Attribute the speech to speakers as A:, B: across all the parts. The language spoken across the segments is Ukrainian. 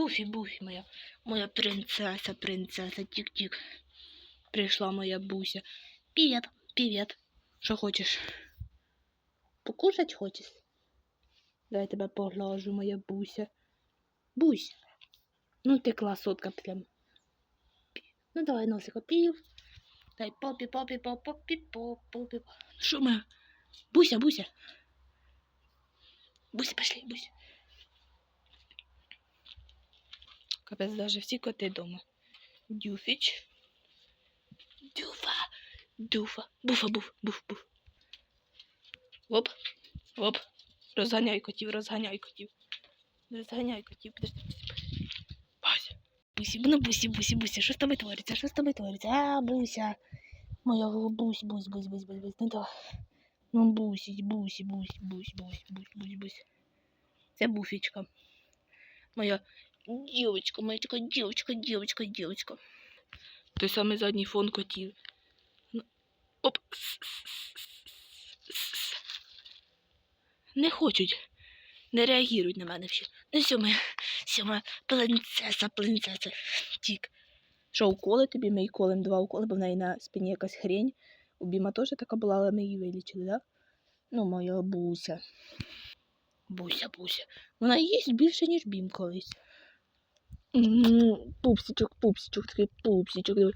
A: Буфі, Буфі моя. Моя принцеса, принцеса, тік-тік. Прийшла моя Буся. Привет, привет. Що хочеш? Покушать хочеш? Дай тебе поглажу, моя Буся. Бусь. Ну ти класотка прям. Ну давай носика пів. Дай попі, попі, поп, попі, поп, попі. Що ми? Буся, Буся. Буся, пошли, Буся. Капець, даже всі коти дома. Дюфіч. Дюфа. Дюфа. Буфа, буф, буф, буф. Оп. Оп. Розганяй котів, розганяй котів. Розганяй котів. Подожди. Бася. Бусі, ну бусі, бусі, бусі. Що з тобою твориться? Що з тобою твориться? А, буся. Моя бусь, бусь, бусь, бусь, бусь, бусь. Ну то. Ну бусі, бусі, бусі, бусі, бусі, бусі, бусі. Це буфічка. Моя дівочка, моя така дівочка, дівочка, дівочка. Той самий задній фон котів. Ну, Оп. Не хочуть. Не реагують на мене всі. Ну все, моя, принцеса, принцеса. Тік. Що, уколи тобі? Ми колем два уколи, бо в неї на спині якась хрень. У Біма теж така була, але ми її вилічили, так? Да? Ну, моя буся. Буся, буся. Вона їсть більше, ніж Бім колись. М, Пупсичок, пупсичок, такий пупсичок. диви.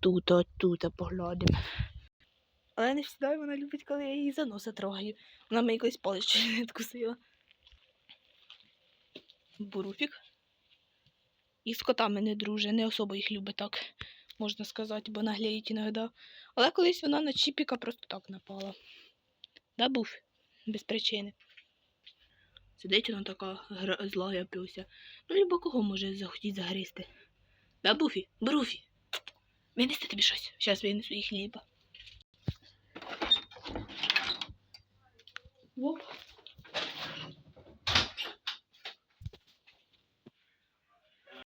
A: Тут, тут, поглянемо. Але не завжди вона любить, коли я її за носа трогаю. Вона мені колись палець не відкусила. Буруфік. І з котами не друже, не особо їх любить так, можна сказати, бо нагліють іноді. Але колись вона на чіпіка просто так напала. Да, був? Без причини. Сидить вона така зла я пився. Ну, любо кого може захотіти загрізти. Да, Буфі? Бруфі. Винести тобі щось. Зараз винесу їх хліба.